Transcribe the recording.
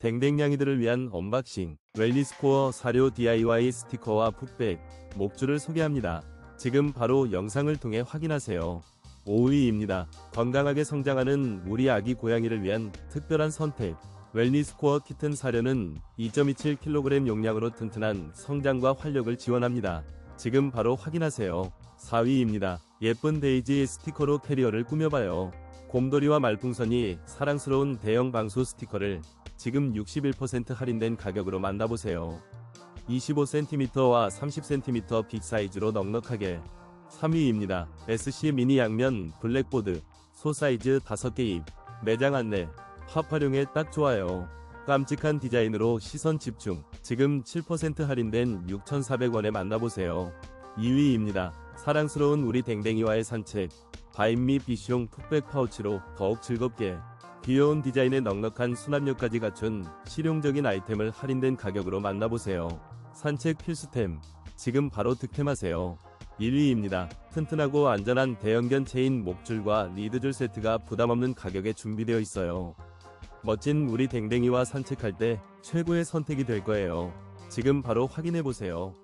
댕댕냥이들을 위한 언박싱, 웰니스코어 사료 DIY 스티커와 풋백, 목줄을 소개합니다. 지금 바로 영상을 통해 확인하세요. 5위입니다. 건강하게 성장하는 우리 아기 고양이를 위한 특별한 선택. 웰니스코어 키튼 사료는 2.27kg 용량으로 튼튼한 성장과 활력을 지원합니다. 지금 바로 확인하세요. 4위입니다. 예쁜 데이지 스티커로 캐리어를 꾸며봐요. 곰돌이와 말풍선이 사랑스러운 대형 방수 스티커를 지금 61% 할인된 가격으로 만나보세요. 25cm와 30cm 빅 사이즈로 넉넉하게 3위입니다. SC 미니 양면 블랙보드 소 사이즈 5개 입 매장 안내 팝 활용에 딱 좋아요. 깜찍한 디자인으로 시선 집중 지금 7% 할인된 6,400원에 만나보세요. 2위입니다. 사랑스러운 우리 댕댕이와의 산책 바인미 비숑 풋백 파우치로 더욱 즐겁게 귀여운 디자인에 넉넉한 수납력까지 갖춘 실용적인 아이템을 할인된 가격으로 만나보세요. 산책 필수템 지금 바로 득템하세요. 1위입니다. 튼튼하고 안전한 대형견 체인 목줄과 리드줄 세트가 부담없는 가격에 준비되어 있어요. 멋진 우리 댕댕이와 산책할 때 최고의 선택이 될 거예요. 지금 바로 확인해 보세요.